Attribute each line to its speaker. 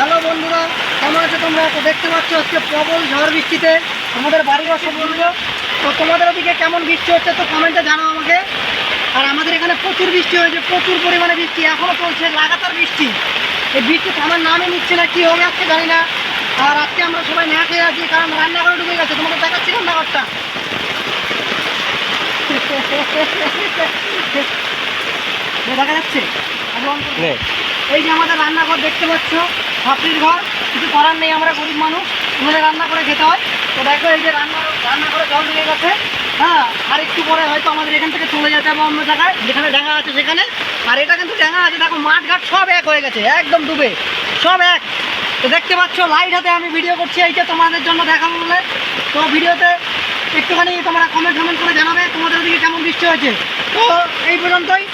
Speaker 1: Hello বন্ধুরা, কেমন আছো তোমরা? তো দেখতে পাচ্ছ আজকে প্রবল ঝড় বৃষ্টিতে আমাদের বাড়িঘর সব বলব তো তোমাদের ওদিকে কেমন বৃষ্টি হচ্ছে তো কমেন্টে জানাও আমাকে। আর আমাদের এখানে প্রচুর বৃষ্টি হয়েছে, প্রচুর পরিমাণে বৃষ্টি। এখনও চলছে লাগাতার বৃষ্টি। এই বৃষ্টি থামার নামই নিচ্ছে না, কী হবে আজকে জানি না। আর আজকে আমরা সবাই না খেয়ে আছি, কারণ রান্নাঘরে ঢুকে গেছে। তোমাকে দেখাচ্ছি রান্নাঘরটা দেখা যাচ্ছে এই যে আমাদের রান্নাঘর দেখতে পাচ্ছ ছাত্রীর ঘর, কিছু করার নেই, আমরা গরিব মানুষ আমাদের রান্না করে খেতে হয়। তো দেখো এই যে রান্না রান্না করে জল ঢুকে গেছে। হ্যাঁ আর একটু পরে হয়তো আমাদের এখান থেকে চলে যেতে হবে অন্য জায়গায়, যেখানে ডাঙা আছে সেখানে। আর এটা কিন্তু ডাঙা আছে, দেখো মাঠ ঘাট সব এক হয়ে গেছে, একদম ডুবে, সব এক। তো দেখতে পাচ্ছ লাইট হাতে আমি ভিডিও করছি এইটা তোমাদের জন্য দেখাবো বলে। তো ভিডিওতে একটুখানি তোমরা কমেন্ট কমেন্ট করে জানাবে, তোমাদের ওদিকে কেমন বৃষ্টি হয়েছে। তো এই পর্যন্তই।